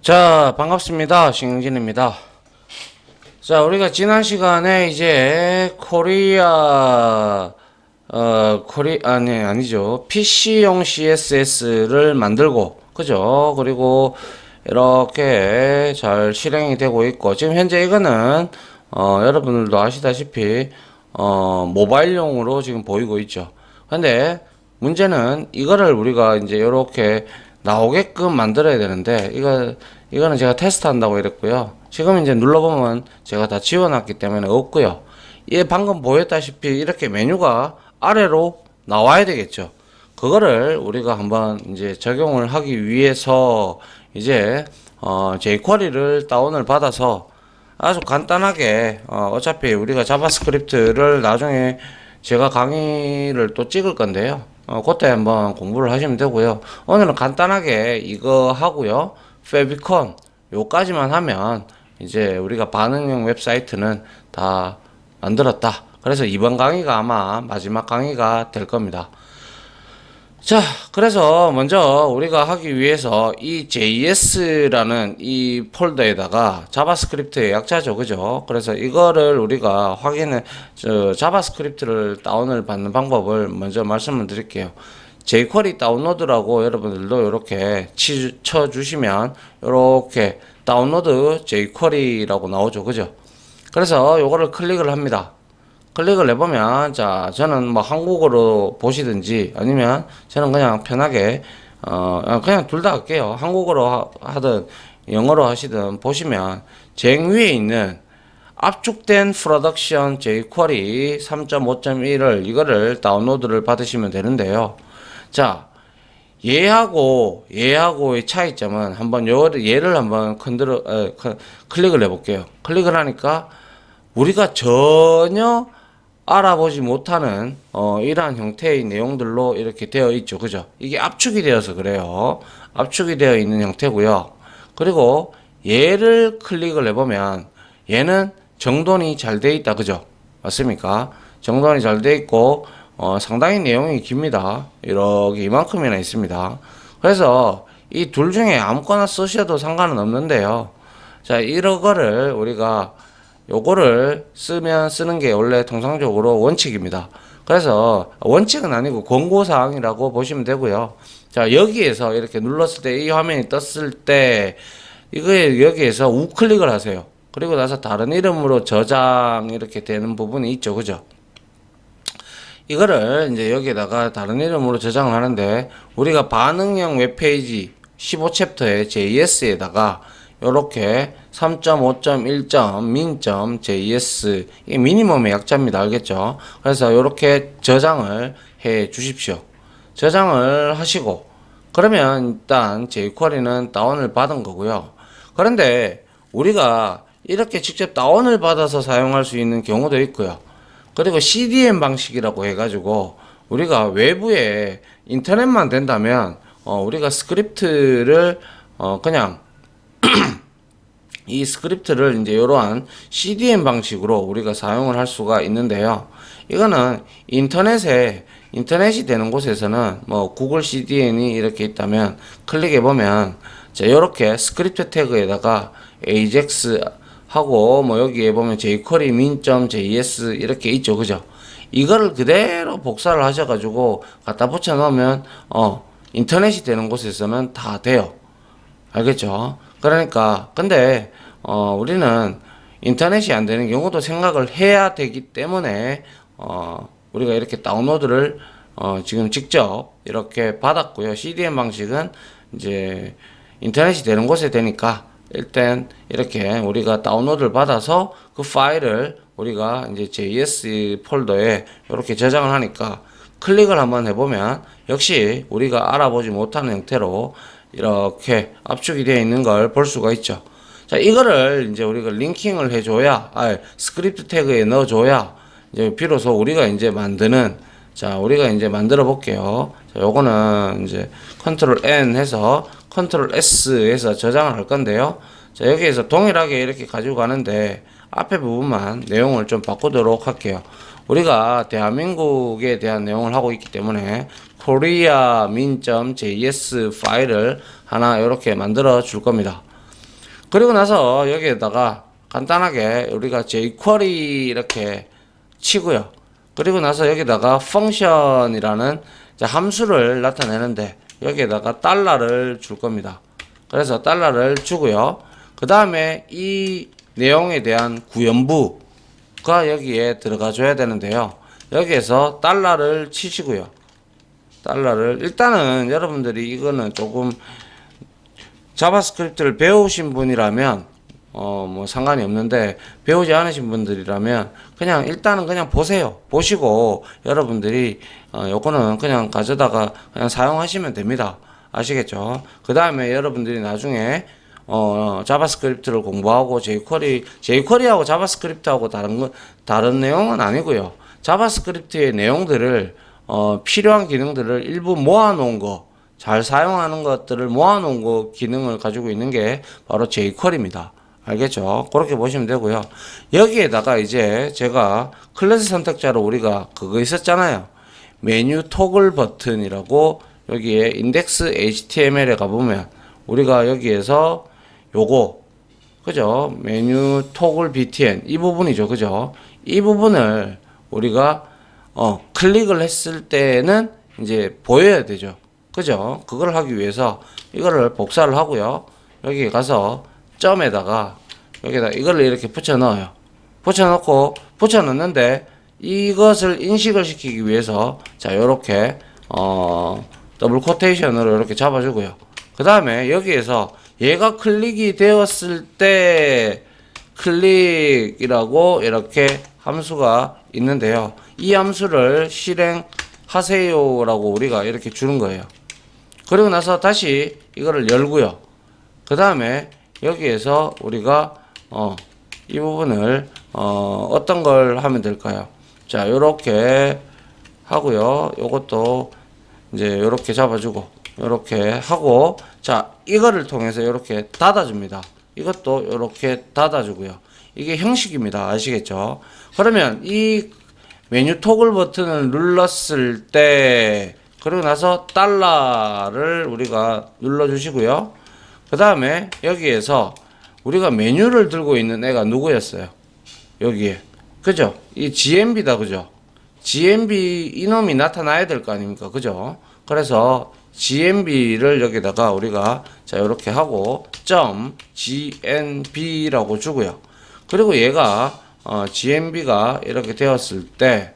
자, 반갑습니다. 신경진입니다. 자, 우리가 지난 시간에 이제 코리아, 어, 코리, 아니, 아니죠. PC용 CSS를 만들고, 그죠? 그리고 이렇게 잘 실행이 되고 있고, 지금 현재 이거는, 어, 여러분들도 아시다시피, 어, 모바일용으로 지금 보이고 있죠. 근데 문제는 이거를 우리가 이제 이렇게 나오게끔 만들어야 되는데 이거 이거는 제가 테스트한다고 이랬고요. 지금 이제 눌러보면 제가 다 지워놨기 때문에 없고요. 얘 방금 보였다시피 이렇게 메뉴가 아래로 나와야 되겠죠. 그거를 우리가 한번 이제 적용을 하기 위해서 이제 어 jQuery를 다운을 받아서 아주 간단하게 어 어차피 우리가 자바스크립트를 나중에 제가 강의를 또 찍을 건데요. 어, 그때 한번 공부를 하시면 되고요. 오늘은 간단하게 이거 하고요. 페비콘 요까지만 하면 이제 우리가 반응형 웹사이트는 다 만들었다. 그래서 이번 강의가 아마 마지막 강의가 될 겁니다. 자, 그래서 먼저 우리가 하기 위해서 이 JS라는 이 폴더에다가 자바스크립트의 약자죠, 그죠? 그래서 이거를 우리가 확인해, 저, 자바스크립트를 다운을 받는 방법을 먼저 말씀을 드릴게요. jQuery 다운로드라고 여러분들도 이렇게 치, 쳐주시면 이렇게 다운로드 jQuery라고 나오죠, 그죠? 그래서 요거를 클릭을 합니다. 클릭을 해보면 자 저는 뭐 한국어로 보시든지 아니면 저는 그냥 편하게 어 그냥 둘 다 할게요. 한국어로 하, 하든 영어로 하시든 보시면 쟁 위에 있는 압축된 프로덕션 jQuery 3.5.1을 이거를 다운로드를 받으시면 되는데요. 자 얘하고 얘하고의 차이점은 한번 요 얘를 한번 컨트롤 클릭을 해 볼게요. 클릭을 하니까 우리가 전혀 알아보지 못하는 어, 이러한 형태의 내용들로 이렇게 되어 있죠. 그죠? 이게 압축이 되어서 그래요. 압축이 되어 있는 형태고요. 그리고 얘를 클릭을 해보면 얘는 정돈이 잘돼 있다. 그죠? 맞습니까? 정돈이 잘돼 있고 어, 상당히 내용이 깁니다. 이렇게 이만큼이나 있습니다. 그래서 이 둘 중에 아무거나 쓰셔도 상관은 없는데요. 자, 이런 거를 우리가 요거를 쓰면 쓰는 게 원래 통상적으로 원칙입니다. 그래서 원칙은 아니고 권고사항이라고 보시면 되고요. 자, 여기에서 이렇게 눌렀을 때 이 화면이 떴을 때 이거에 여기에서 우클릭을 하세요. 그리고 나서 다른 이름으로 저장 이렇게 되는 부분이 있죠. 그죠? 이거를 이제 여기에다가 다른 이름으로 저장을 하는데 우리가 반응형 웹페이지 15챕터의 JS에다가 요렇게 3.5.1점 min.js 이 미니멈의 약자입니다. 알겠죠? 그래서 요렇게 저장을 해 주십시오. 저장을 하시고 그러면 일단 jQuery는 다운을 받은 거고요. 그런데 우리가 이렇게 직접 다운을 받아서 사용할 수 있는 경우도 있고요. 그리고 CDN 방식이라고 해가지고 우리가 외부에 인터넷만 된다면 어, 우리가 스크립트를 어, 그냥 이 스크립트를 이제 이러한 CDN 방식으로 우리가 사용을 할 수가 있는데요. 이거는 인터넷에 인터넷이 되는 곳에서는 뭐 구글 CDN이 이렇게 있다면 클릭해 보면 자 이렇게 스크립트 태그에다가 AJAX 하고 뭐 여기에 보면 jQuery min.js 이렇게 있죠, 그죠? 이거를 그대로 복사를 하셔가지고 갖다 붙여 놓으면 어 인터넷이 되는 곳에서는 다 돼요. 알겠죠? 그러니까 근데 어 우리는 인터넷이 안 되는 경우도 생각을 해야 되기 때문에 어 우리가 이렇게 다운로드를 어 지금 직접 이렇게 받았고요. CDN 방식은 이제 인터넷이 되는 곳에 되니까 일단 이렇게 우리가 다운로드를 받아서 그 파일을 우리가 이제 JS 폴더에 이렇게 저장을 하니까 클릭을 한번 해보면 역시 우리가 알아보지 못하는 형태로 이렇게 압축이 되어 있는 걸 볼 수가 있죠. 자, 이거를 이제 우리가 링킹을 해줘야, 아, 스크립트 태그에 넣어줘야 이제 비로소 우리가 이제 만드는, 자, 우리가 이제 만들어 볼게요. 자, 요거는 이제 컨트롤 N 해서 컨트롤 S 해서 저장을 할 건데요. 자, 여기에서 동일하게 이렇게 가지고 가는데 앞에 부분만 내용을 좀 바꾸도록 할게요. 우리가 대한민국에 대한 내용을 하고 있기 때문에 korea min.js 파일을 하나 이렇게 만들어 줄 겁니다. 그리고 나서 여기에다가 간단하게 우리가 jQuery 이렇게 치고요. 그리고 나서 여기다가 function이라는 함수를 나타내는데 여기에다가 달러를 줄 겁니다. 그래서 달러를 주고요. 그 다음에 이 내용에 대한 구현부 가 여기에 들어가 줘야 되는데요. 여기에서 달러를 치시고요. 달러를 일단은 여러분들이 이거는 조금 자바스크립트를 배우신 분이라면 어 뭐 상관이 없는데 배우지 않으신 분들이라면 그냥 일단은 그냥 보세요. 보시고 여러분들이 어 요거는 그냥 가져다가 그냥 사용하시면 됩니다. 아시겠죠? 그 다음에 여러분들이 나중에 어 자바스크립트를 공부하고 jQuery jQuery하고 자바스크립트하고 다른 거 다른 내용은 아니고요. 자바스크립트의 내용들을 어 필요한 기능들을 일부 모아놓은 거 잘 사용하는 것들을 모아놓은 거 기능을 가지고 있는 게 바로 jQuery입니다. 알겠죠? 그렇게 보시면 되고요. 여기에다가 이제 제가 클래스 선택자로 우리가 그거 있었잖아요. 메뉴 토글 버튼이라고 여기에 인덱스 HTML에 가보면 우리가 여기에서 요거 그죠? 메뉴 토글 btn 이 부분이죠. 그죠? 이 부분을 우리가 어 클릭을 했을 때는 이제 보여야 되죠. 그죠? 그걸 하기 위해서 이거를 복사를 하고요. 여기 가서 점에다가 여기다 이거를 이렇게 붙여 넣어요. 붙여 넣고 붙여 넣는데 이것을 인식을 시키기 위해서 자 요렇게 어 더블 코테이션으로 이렇게 잡아주고요. 그 다음에 여기에서 얘가 클릭이 되었을 때 클릭이라고 이렇게 함수가 있는데요. 이 함수를 실행하세요라고 우리가 이렇게 주는 거예요. 그리고 나서 다시 이거를 열고요. 그 다음에 여기에서 우리가 어, 이 부분을 어, 어떤 걸 하면 될까요? 자, 요렇게 하고요. 요것도 이제 요렇게 잡아주고 요렇게 하고 자, 이거를 통해서 요렇게 닫아줍니다. 이것도 요렇게 닫아주고요. 이게 형식입니다. 아시겠죠? 그러면 이 메뉴 토글 버튼을 눌렀을 때 그리고 나서 달러를 우리가 눌러 주시고요. 그 다음에 여기에서 우리가 메뉴를 들고 있는 애가 누구였어요? 여기에. 그죠? 이 GMB다. 그죠? GMB 이놈이 나타나야 될 거 아닙니까? 그죠? 그래서 GMB를 여기다가 우리가 자, 이렇게 하고 점 GNB라고 주고요. 그리고 얘가 어, GMB가 이렇게 되었을 때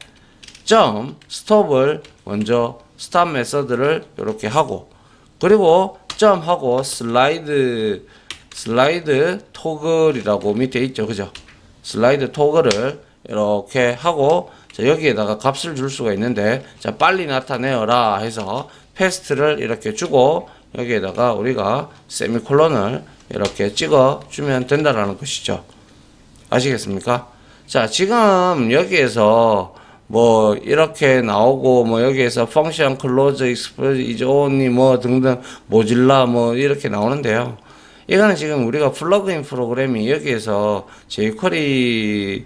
점 스톱을 먼저 스탑 메서드를 이렇게 하고 그리고 점 하고 슬라이드 슬라이드 토글이라고 밑에 있죠 그죠 슬라이드 토글을 이렇게 하고 자, 여기에다가 값을 줄 수가 있는데 자 빨리 나타내어라 해서 패스트를 이렇게 주고 여기에다가 우리가 세미콜론을 이렇게 찍어 주면 된다라는 것이죠 아시겠습니까 자 지금 여기에서 뭐 이렇게 나오고 뭐 여기에서 펑션 클로즈 이즈 온이 뭐 등등 모질라 뭐 이렇게 나오는데요. 이거는 지금 우리가 플러그인 프로그램이 여기에서 jQuery로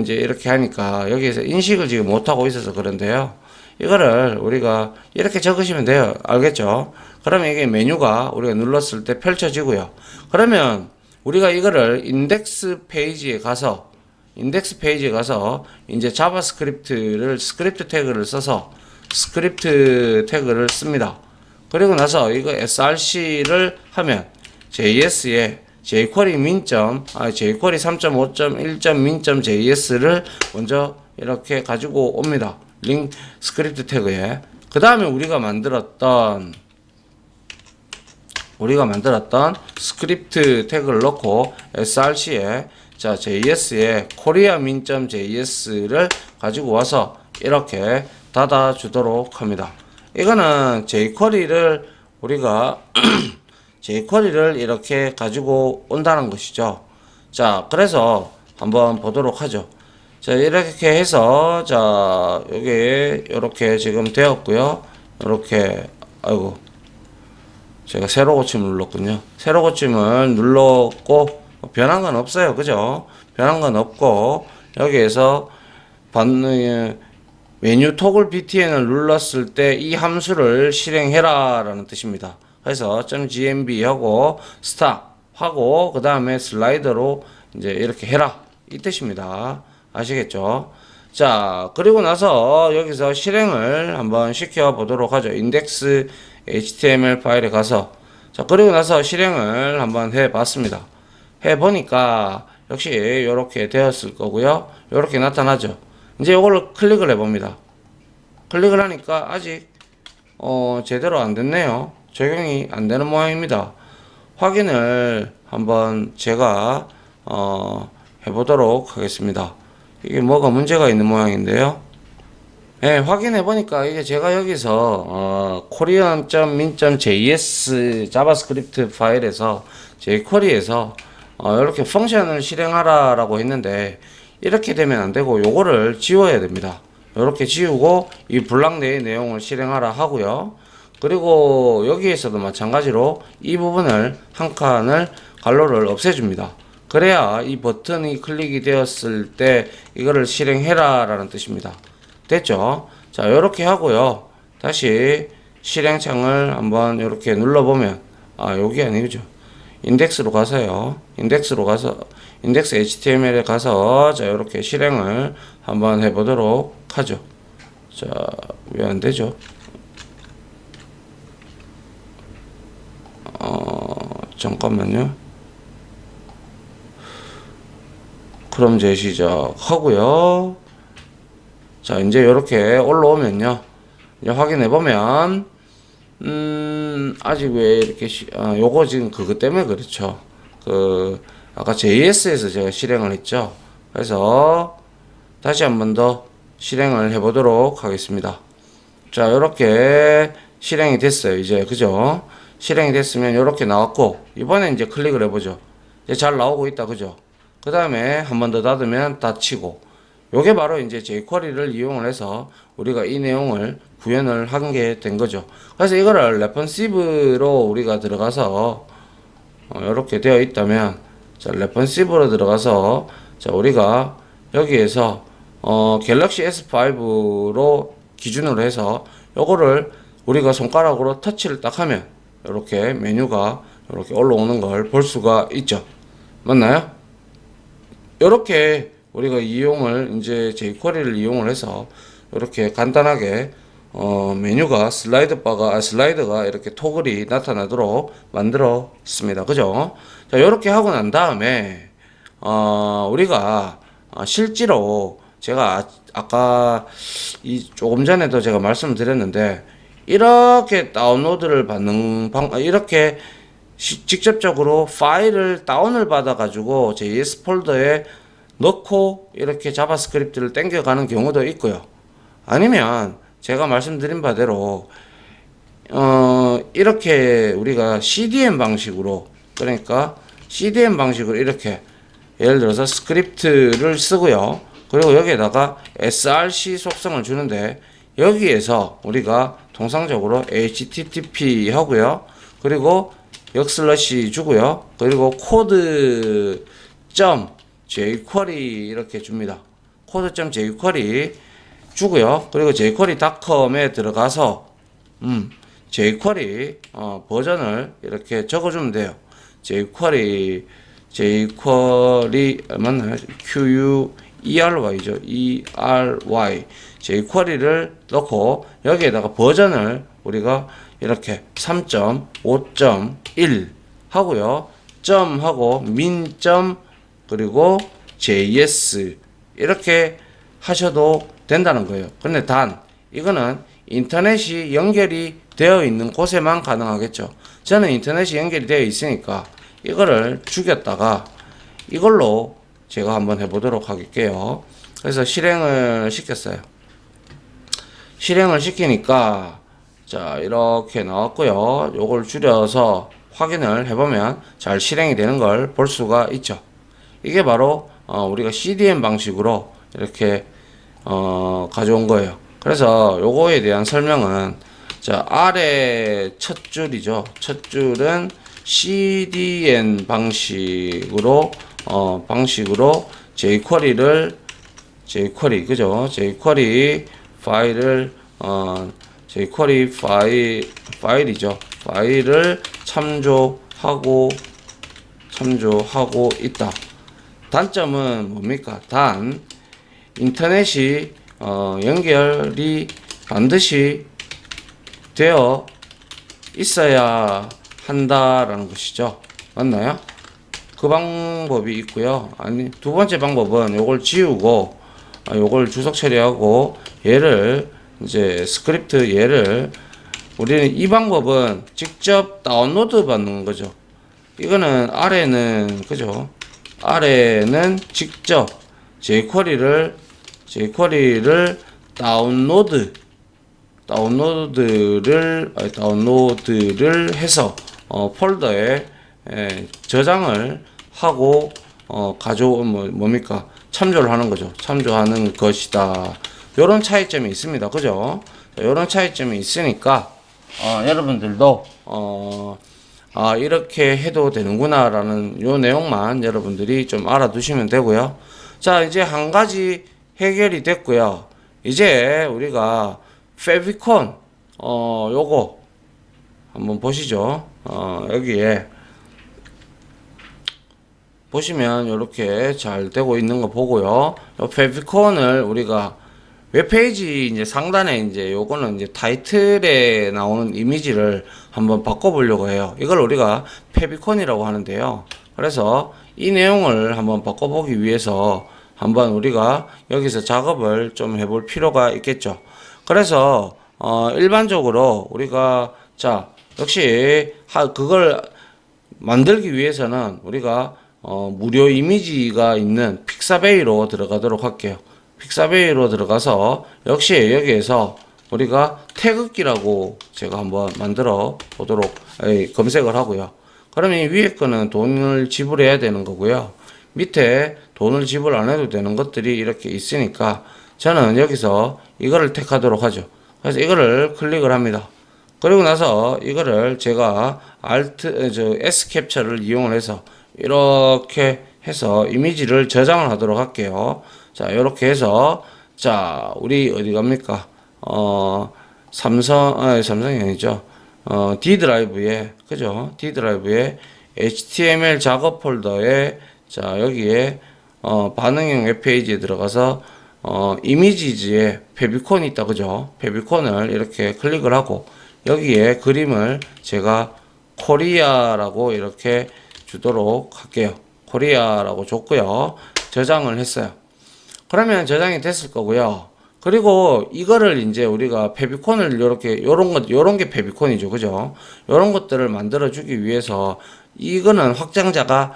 이제 이렇게 하니까 여기에서 인식을 지금 못하고 있어서 그런데요. 이거를 우리가 이렇게 적으시면 돼요. 알겠죠? 그러면 이게 메뉴가 우리가 눌렀을 때 펼쳐지고요. 그러면 우리가 이거를 인덱스 페이지에 가서 인덱스 페이지에 가서 이제 자바스크립트를 스크립트 태그를 써서 스크립트 태그를 씁니다. 그리고 나서 이거 src를 하면 JS에 jQuery 민점, 아, jQuery 3.5.1. 민점 JS를 먼저 이렇게 가지고 옵니다. 링 스크립트 태그에. 그 다음에 우리가 만들었던 우리가 만들었던 스크립트 태그를 넣고 src에 자 JS에 코리아 민점 JS를 가지고 와서 이렇게 닫아 주도록 합니다. 이거는 jQuery를 우리가 jQuery를 이렇게 가지고 온다는 것이죠. 자, 그래서 한번 보도록 하죠. 자, 이렇게 해서 자, 여기 이렇게 지금 되었고요. 이렇게 아이고 제가 세로 고침을 눌렀군요. 세로 고침을 눌렀고 뭐 변한 건 없어요. 그죠? 변한 건 없고 여기에서 받는 메뉴 토글 btn을 눌렀을 때 이 함수를 실행해라 라는 뜻입니다. 그래서 .gmb 하고 스탑 하고 그 다음에 슬라이더로 이제 이렇게 해라 이 뜻입니다. 아시겠죠? 자 그리고 나서 여기서 실행을 한번 시켜 보도록 하죠. 인덱스 HTML 파일에 가서 자 그리고 나서 실행을 한번 해 봤습니다. 해 보니까 역시 이렇게 되었을 거고요. 이렇게 나타나죠. 이제 이걸로 클릭을 해 봅니다. 클릭을 하니까 아직 어, 제대로 안 됐네요. 적용이 안 되는 모양입니다. 확인을 한번 제가 어, 해보도록 하겠습니다. 이게 뭐가 문제가 있는 모양인데요. 네, 확인해 보니까 이게 제가 여기서 어, korean.min.js 자바스크립트 파일에서 jQuery에서 어, 이렇게 펑션을 실행하라라고 했는데 이렇게 되면 안 되고 요거를 지워야 됩니다. 이렇게 지우고 이 블락 내의 내용을 실행하라 하고요. 그리고 여기에서도 마찬가지로 이 부분을 한 칸을 갈로를 없애줍니다. 그래야 이 버튼이 클릭이 되었을 때 이거를 실행해라 라는 뜻입니다. 됐죠? 자, 이렇게 하고요. 다시 실행창을 한번 이렇게 눌러보면, 아, 여기 아니죠. 인덱스로 가서요. 인덱스로 가서, 인덱스 HTML에 가서, 자, 이렇게 실행을 한번 해 보도록 하죠. 자, 왜 안 되죠? 어, 잠깐만요. 그럼 이제 시작 하고요. 자, 이제 이렇게 올라오면요. 이제 확인해 보면, 음, 아직 왜 이렇게, 시, 아, 요거 지금 그것 때문에 그렇죠. 그, 아까 JS에서 제가 실행을 했죠. 그래서 다시 한 번 더 실행을 해 보도록 하겠습니다. 자, 이렇게 실행이 됐어요. 이제, 그죠? 실행이 됐으면 이렇게 나왔고, 이번에 이제 클릭을 해보죠. 이제 잘 나오고 있다. 그죠? 그 다음에 한 번 더 닫으면 닫히고, 요게 바로 이제 jQuery를 이용을 해서 우리가 이 내용을 구현을 한 게 된 거죠. 그래서 이거를 레펀시브로 우리가 들어가서 어, 이렇게 되어 있다면 자, 레펀시브로 들어가서 자, 우리가 여기에서 어, 갤럭시 S5로 기준으로 해서 요거를 우리가 손가락으로 터치를 딱 하면 이렇게 메뉴가 이렇게 올라오는 걸 볼 수가 있죠. 맞나요? 이렇게 우리가 이용을 이제 jQuery를 이용을 해서 이렇게 간단하게 어, 메뉴가 슬라이드 바가 아, 슬라이드가 이렇게 토글이 나타나도록 만들었습니다. 그죠? 자, 이렇게 하고 난 다음에 어, 우리가 어, 실제로 제가 아, 이 조금 전에도 제가 말씀드렸는데 이렇게 다운로드를 받는 방 아, 이렇게 시, 직접적으로 파일을 다운을 받아 가지고 JS 폴더에 넣고 이렇게 자바스크립트를 땡겨 가는 경우도 있고요. 아니면 제가 말씀드린 바대로 어 이렇게 우리가 CDN 방식으로 그러니까 CDN 방식으로 이렇게 예를 들어서 스크립트를 쓰고요. 그리고 여기에다가 src 속성을 주는데 여기에서 우리가 통상적으로 http 하고요. 그리고 역슬러시 주고요. 그리고 코드 점 jQuery 이렇게 줍니다. 코드.점 jQuery 주고요. 그리고 jQuery.com에 들어가서 음, jQuery 어, 버전을 이렇게 적어주면 돼요. jQuery jQuery 맞나요? Q U E R Y죠. E R Y jQuery를 넣고 여기에다가 버전을 우리가 이렇게 3.5.1 하고요. 점 하고 민점 그리고 JS 이렇게 하셔도 된다는 거예요. 근데 단 이거는 인터넷이 연결이 되어 있는 곳에만 가능하겠죠. 저는 인터넷이 연결이 되어 있으니까 이거를 죽였다가 이걸로 제가 한번 해보도록 할게요. 그래서 실행을 시켰어요. 실행을 시키니까 자 이렇게 나왔고요. 요걸 줄여서 확인을 해보면 잘 실행이 되는 걸 볼 수가 있죠. 이게 바로 어, 우리가 CDN 방식으로 이렇게 어, 가져온 거예요. 그래서 요거에 대한 설명은 자 아래 첫 줄이죠. 첫 줄은 CDN 방식으로 어, 방식으로 jQuery를 jQuery 그죠? jQuery 파일을 어, jQuery 파일 파일이죠. 파일을 참조하고 참조하고 있다. 단점은 뭡니까? 단 인터넷이 어, 연결이 반드시 되어 있어야 한다라는 것이죠. 맞나요? 그 방법이 있고요. 아니 두 번째 방법은 요걸 지우고 아, 요걸 주석 처리하고 얘를 이제 스크립트 얘를 우리는 이 방법은 직접 다운로드 받는 거죠. 이거는 아래는 그죠? 아래는 직접 jQuery를 jQuery를 다운로드 다운로드를 아니, 다운로드를 해서 어, 폴더에 에, 저장을 하고 어, 가져 뭐, 뭡니까 참조를 하는 거죠. 참조하는 것이다. 요런 차이점이 있습니다. 그죠? 자, 요런 차이점이 있으니까 어, 여러분들도 어, 아, 이렇게 해도 되는구나라는 요 내용만 여러분들이 좀 알아두시면 되고요. 자, 이제 한 가지 해결이 됐고요. 이제 우리가 페비콘 어, 요거 한번 보시죠. 어, 여기에 보시면 이렇게 잘 되고 있는 거 보고요. 요 페비콘을 우리가 웹페이지 이제 상단에 이제 요거는 이제 타이틀에 나오는 이미지를 한번 바꿔보려고 해요. 이걸 우리가 페비콘이라고 하는데요. 그래서 이 내용을 한번 바꿔보기 위해서 한번 우리가 여기서 작업을 좀 해볼 필요가 있겠죠. 그래서 어 일반적으로 우리가 자 역시 하 그걸 만들기 위해서는 우리가 어, 무료 이미지가 있는 픽사베이로 들어가도록 할게요. 픽사베이로 들어가서 역시 여기에서 우리가 태극기라고 제가 한번 만들어 보도록 에이, 검색을 하고요. 그러면 이 위에 거는 돈을 지불해야 되는 거고요. 밑에 돈을 지불 안 해도 되는 것들이 이렇게 있으니까 저는 여기서 이거를 택하도록 하죠. 그래서 이거를 클릭을 합니다. 그리고 나서 이거를 제가 Alt 저 S 캡처를 이용을 해서 이렇게 해서 이미지를 저장을 하도록 할게요. 자, 이렇게 해서 자, 우리 어디 갑니까? 어, 삼성 아, 삼성이 아니죠. 어, D 드라이브에 그죠? D 드라이브에 HTML 작업 폴더에 자, 여기에 어, 반응형 웹페이지에 들어가서 어, 이미지즈에 페비콘이 있다 그죠? 페비콘을 이렇게 클릭을 하고 여기에 그림을 제가 코리아라고 이렇게 주도록 할게요. 코리아라고 줬고요. 저장을 했어요. 그러면 저장이 됐을 거고요. 그리고 이거를 이제 우리가 페비콘을 이렇게 요런 것 요런 게 페비콘이죠. 그죠? 요런 것들을 만들어 주기 위해서 이거는 확장자가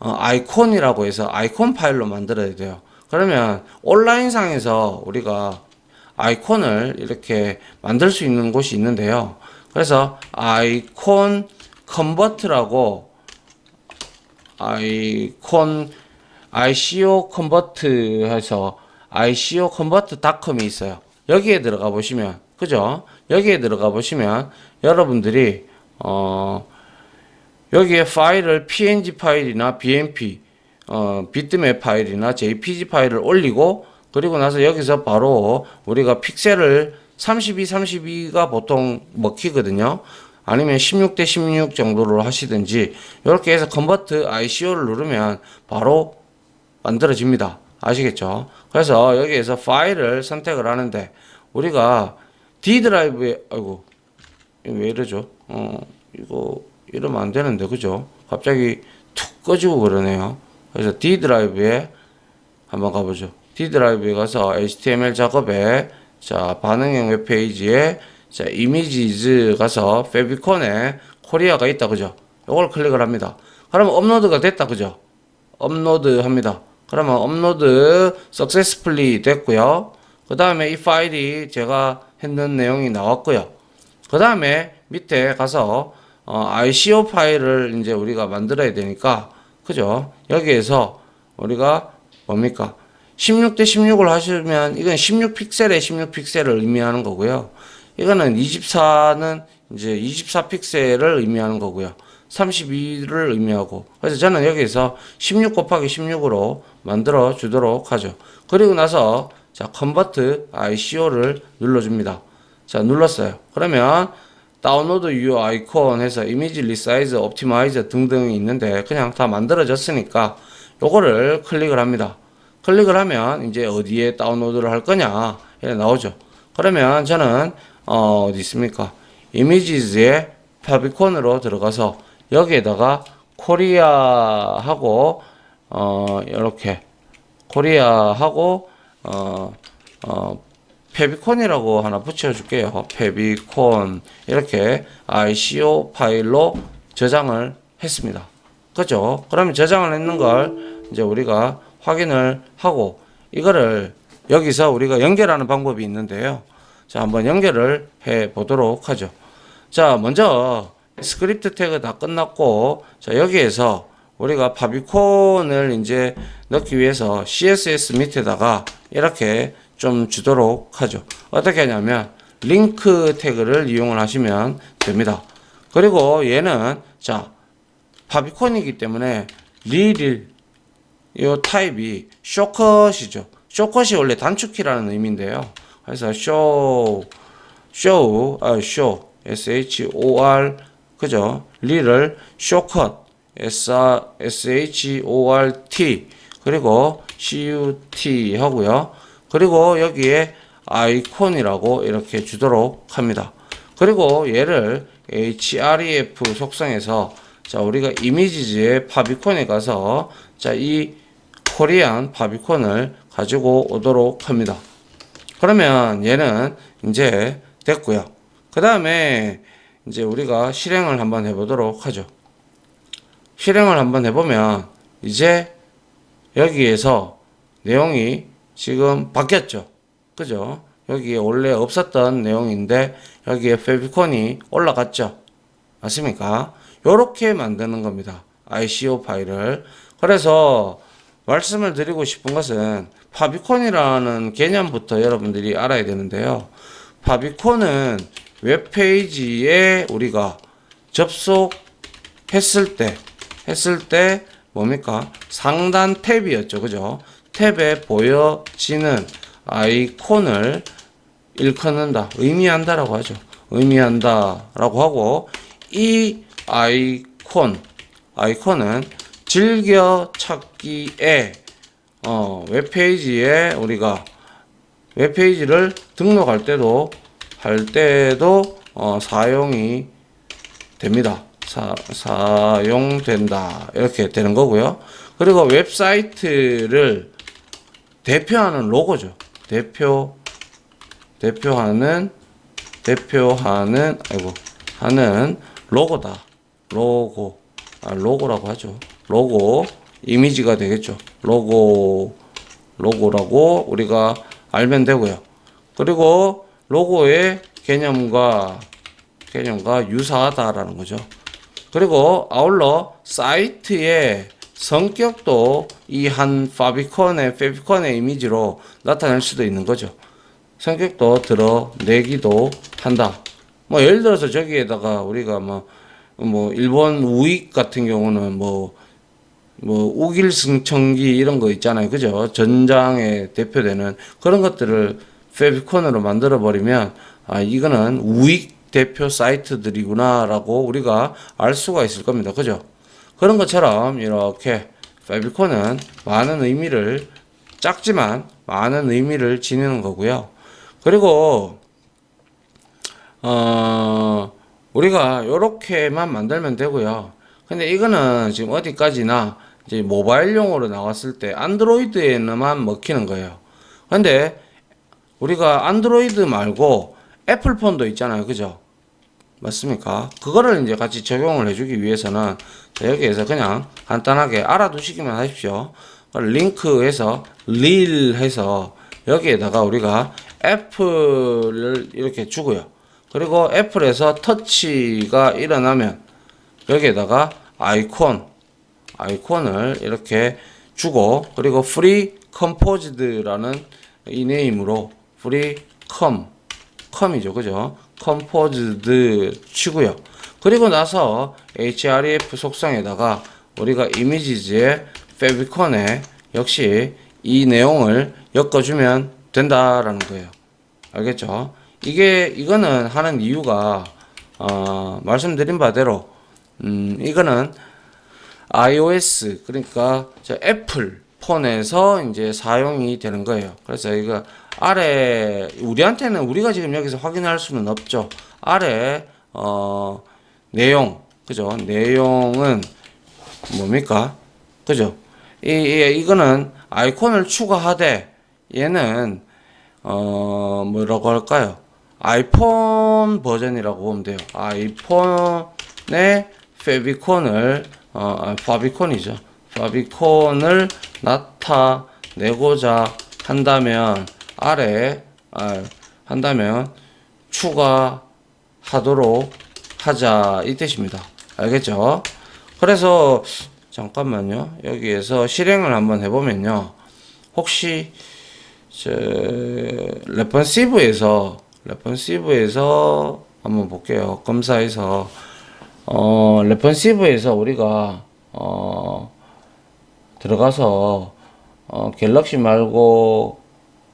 어, 아이콘이라고 해서 아이콘 파일로 만들어야 돼요. 그러면 온라인상에서 우리가 아이콘을 이렇게 만들 수 있는 곳이 있는데요. 그래서 아이콘 컨버트라고 아이콘 ICO 컨버트 해서 ICO 컨버트닷컴이 있어요. 여기에 들어가 보시면 그죠? 여기에 들어가 보시면 여러분들이 어 여기에 파일을 PNG 파일이나 BMP 어 비트맵 파일이나 JPG 파일을 올리고 그리고 나서 여기서 바로 우리가 픽셀을 32, 32가 보통 먹히거든요. 아니면 16대 16 정도로 하시든지 이렇게 해서 컨버트 ICO를 누르면 바로 만들어집니다. 아시겠죠? 그래서 여기에서 파일을 선택을 하는데 우리가 D 드라이브에 아이고 왜 이러죠? 어 이거 이러면 안 되는데 그죠? 갑자기 툭 꺼지고 그러네요. 그래서 D 드라이브에 한번 가보죠. D 드라이브에 가서 HTML 작업에 자 반응형 웹페이지에 자 이미지즈 가서 페비콘에 코리아가 있다 그죠? 이걸 클릭을 합니다. 그러면 업로드가 됐다 그죠? 업로드 합니다. 그러면 업로드 successfully 됐고요. 그 다음에 이 파일이 제가 했는 내용이 나왔고요. 그 다음에 밑에 가서 어, ICO 파일을 이제 우리가 만들어야 되니까 그죠? 여기에서 우리가 뭡니까? 16대 16을 하시면 이건 16픽셀에 16픽셀을 의미하는 거고요. 이거는 24는 이제 24픽셀을 의미하는 거고요. 32를 의미하고 그래서 저는 여기서 16 곱하기 16으로 만들어 주도록 하죠. 그리고 나서 자 컨버트 ICO를 눌러줍니다. 자 눌렀어요. 그러면 다운로드 유 아이콘 해서 이미지 리사이즈 옵티마이저 등등이 있는데 그냥 다 만들어졌으니까 요거를 클릭을 합니다. 클릭을 하면 이제 어디에 다운로드를 할 거냐 이렇게 나오죠. 그러면 저는 어, 어디 있습니까? 이미지즈의 파비콘으로 들어가서 여기에다가 코리아 하고 어 이렇게 코리아 하고 어, 어 페비콘이라고 하나 붙여줄게요. 페비콘 이렇게 ICO 파일로 저장을 했습니다. 그죠? 그러면 저장을 했는 걸 이제 우리가 확인을 하고 이거를 여기서 우리가 연결하는 방법이 있는데요. 자, 한번 연결을 해 보도록 하죠. 자, 먼저 스크립트 태그 다 끝났고 자, 여기에서 우리가 파비콘을 이제 넣기 위해서 CSS 밑에다가 이렇게 좀 주도록 하죠. 어떻게 하냐면 링크 태그를 이용을 하시면 됩니다. 그리고 얘는 자 파비콘이기 때문에 리릴 이 타입이 쇼컷이죠. 쇼컷이 원래 단축키라는 의미인데요. 그래서 쇼, 쇼, 아, 쇼, S H O R 그죠? 리를 쇼컷, S R S H O R T 그리고 C U T 하고요. 그리고 여기에 아이콘이라고 이렇게 주도록 합니다. 그리고 얘를 href 속성에서 자 우리가 이미지즈의 파비콘에 가서 자 이 코리안 파비콘을 가지고 오도록 합니다. 그러면 얘는 이제 됐고요. 그 다음에 이제 우리가 실행을 한번 해보도록 하죠. 실행을 한번 해보면 이제 여기에서 내용이 지금 바뀌었죠. 그죠? 여기에 원래 없었던 내용인데 여기에 페비콘이 올라갔죠. 맞습니까? 요렇게 만드는 겁니다. ICO 파일을. 그래서 말씀을 드리고 싶은 것은 파비콘이라는 개념부터 여러분들이 알아야 되는데요. 파비콘은 웹페이지에 우리가 접속했을 때, 했을 때 뭡니까? 상단 탭이었죠. 그죠? 탭에 보여지는 아이콘을 일컫는다, 의미한다라고 하죠. 의미한다라고 하고 이 아이콘, 아이콘은 즐겨 찾기에 어, 웹페이지에 우리가 웹페이지를 등록할 때도 할 때도 어, 사용이 됩니다. 사, 사용된다. 이렇게 되는 거고요. 그리고 웹사이트를 대표하는 로고죠. 대표 대표하는 대표하는 아이고 하는 로고다. 로고 아 로고라고 하죠. 로고 이미지가 되겠죠. 로고 로고라고 우리가 알면 되고요. 그리고 로고의 개념과 개념과 유사하다라는 거죠. 그리고 아울러 사이트의 성격도 이 한 파비콘의 페비콘의 이미지로 나타낼 수도 있는 거죠. 성격도 드러내기도 한다. 뭐 예를 들어서 저기에다가 우리가 뭐, 뭐 일본 우익 같은 경우는 뭐, 뭐 우길승천기 이런 거 있잖아요. 그죠? 전장에 대표되는 그런 것들을 페비콘으로 만들어 버리면 아 이거는 우익 대표 사이트들이구나라고 우리가 알 수가 있을 겁니다. 그죠? 그런 것처럼 이렇게 페비콘은 많은 의미를 작지만 많은 의미를 지니는 거고요. 그리고 어 우리가 요렇게만 만들면 되고요. 근데 이거는 지금 어디까지나 이제 모바일용으로 나왔을 때 안드로이드에만 먹히는 거예요. 근데 우리가 안드로이드 말고 애플폰도 있잖아요. 그죠? 맞습니까? 그거를 이제 같이 적용을 해주기 위해서는 여기에서 그냥 간단하게 알아두시기만 하십시오. 링크해서 릴 해서 여기에다가 우리가 애플을 이렇게 주고요. 그리고 애플에서 터치가 일어나면 여기에다가 아이콘 아이콘을 이렇게 주고 그리고 free composed라는 이 네임으로 free com com이죠. 그죠? composed 치고요. 그리고 나서 href 속성에다가 우리가 이미지즈의 페비콘에 역시 이 내용을 엮어주면 된다라는 거예요. 알겠죠? 이게 이거는 하는 이유가 어, 말씀드린 바대로 음, 이거는 iOS 그러니까 저 애플 폰에서 이제 사용이 되는 거예요. 그래서 이거 아래 우리한테는 우리가 지금 여기서 확인할 수는 없죠. 아래 어 내용 그죠? 내용은 뭡니까? 그죠? 이, 이 이거는 아이콘을 추가하되 얘는 어 뭐라고 할까요? 아이폰 버전이라고 보면 돼요. 아이폰의 페비콘을 어 아, 파비콘이죠. 파비콘을 나타내고자 한다면 아래 아, 한다면 추가하도록 하자 이 뜻입니다. 알겠죠? 그래서 잠깐만요. 여기에서 실행을 한번 해보면요. 혹시 저 레펀시브에서 레펀시브에서 한번 볼게요. 검사해서 어 레펀시브에서 우리가 어 들어가서 어 갤럭시 말고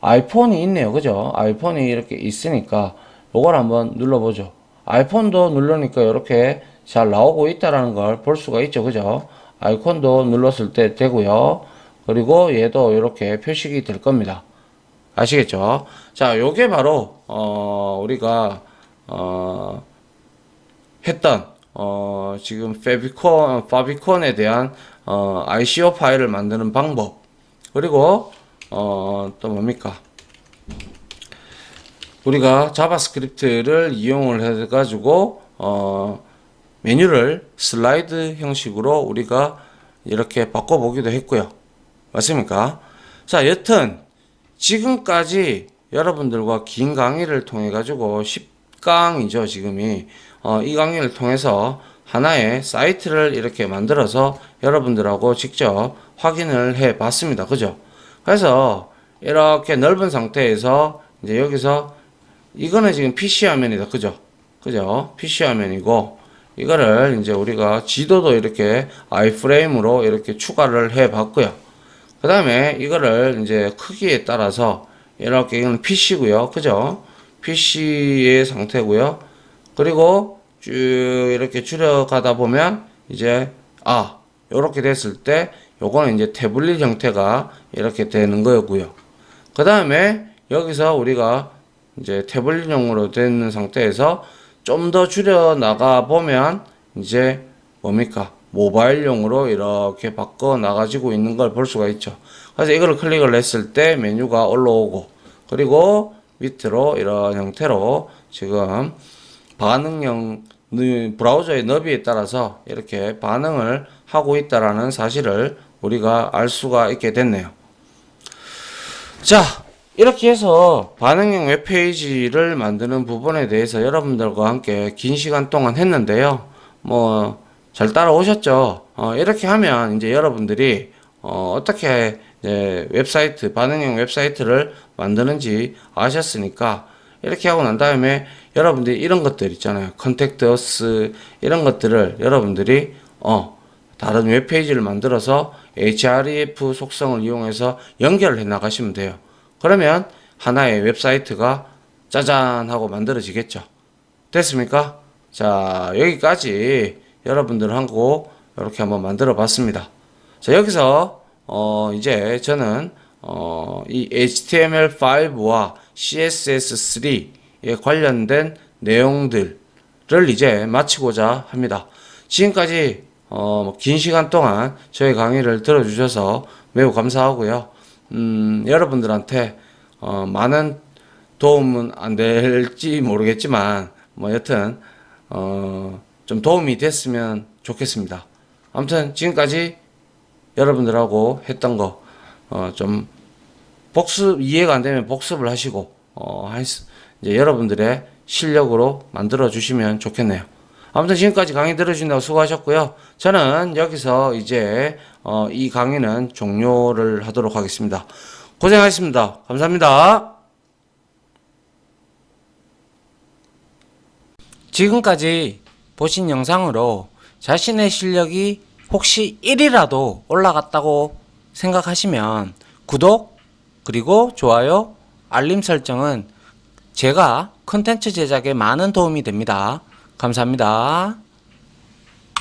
아이폰이 있네요. 그죠? 아이폰이 이렇게 있으니까 요걸 한번 눌러보죠. 아이폰도 누르니까 이렇게 잘 나오고 있다라는 걸 볼 수가 있죠. 그죠? 아이콘도 눌렀을 때 되고요. 그리고 얘도 이렇게 표식이 될 겁니다. 아시겠죠? 자, 요게 바로 어 우리가 어 했던 어 지금 페비콘 파비콘에 대한 어 ICO 파일을 만드는 방법 그리고 어 또 뭡니까? 우리가 자바스크립트를 이용을 해 가지고 어 메뉴를 슬라이드 형식으로 우리가 이렇게 바꿔 보기도 했고요. 맞습니까? 자, 여튼 지금까지 여러분들과 긴 강의를 통해 가지고 10강이죠, 지금이. 어, 이 강의를 통해서 하나의 사이트를 이렇게 만들어서 여러분들하고 직접 확인을 해 봤습니다. 그죠? 그래서 이렇게 넓은 상태에서 이제 여기서 이거는 지금 PC 화면이다. 그죠? 그죠? PC 화면이고 이거를 이제 우리가 지도도 이렇게 아이프레임으로 이렇게 추가를 해 봤고요. 그 다음에 이거를 이제 크기에 따라서 이렇게 이건 PC고요. 그죠? PC의 상태고요. 그리고 쭉 이렇게 줄여가다 보면 이제 아 요렇게 됐을 때 요거는 이제 태블릿 형태가 이렇게 되는 거고요. 그 다음에 여기서 우리가 이제 태블릿용으로 되는 상태에서 좀 더 줄여 나가 보면 이제 뭡니까 모바일용으로 이렇게 바꿔 나가지고 있는 걸 볼 수가 있죠. 그래서 이거를 클릭을 했을 때 메뉴가 올라오고 그리고 밑으로 이런 형태로 지금 반응형 브라우저의 너비에 따라서 이렇게 반응을 하고 있다라는 사실을 우리가 알 수가 있게 됐네요. 자, 이렇게 해서 반응형 웹페이지를 만드는 부분에 대해서 여러분들과 함께 긴 시간 동안 했는데요. 뭐, 잘 따라오셨죠? 어, 이렇게 하면 이제 여러분들이 어, 이제 웹사이트, 반응형 웹사이트를 만드는지 아셨으니까 이렇게 하고 난 다음에 여러분들이 이런 것들 있잖아요. 컨택트 어스 이런 것들을 여러분들이 어, 다른 웹페이지를 만들어서 href 속성을 이용해서 연결을 해 나가시면 돼요. 그러면 하나의 웹사이트가 짜잔 하고 만들어지겠죠. 됐습니까? 자, 여기까지 여러분들하고 이렇게 한번 만들어 봤습니다. 자, 여기서 어, 이제 저는 어, 이 HTML5와 CSS3에 관련된 내용들을 이제 마치고자 합니다. 지금까지 어, 뭐긴 시간 동안 저희 강의를 들어주셔서 매우 감사하고요. 음, 여러분들한테 어, 많은 도움은 안 될지 모르겠지만 뭐 여튼 어, 좀 도움이 됐으면 좋겠습니다. 아무튼 지금까지 여러분들하고 했던 거 어, 좀 복습 이해가 안 되면 복습을 하시고 어, 이제 여러분들의 실력으로 만들어 주시면 좋겠네요. 아무튼 지금까지 강의 들어주신다고 수고하셨고요. 저는 여기서 이제 어, 이 강의는 종료를 하도록 하겠습니다. 고생하셨습니다. 감사합니다. 지금까지 보신 영상으로 자신의 실력이 혹시 1이라도 올라갔다고 생각하시면 구독 그리고 좋아요 알림 설정은 제가 컨텐츠 제작에 많은 도움이 됩니다. 감사합니다.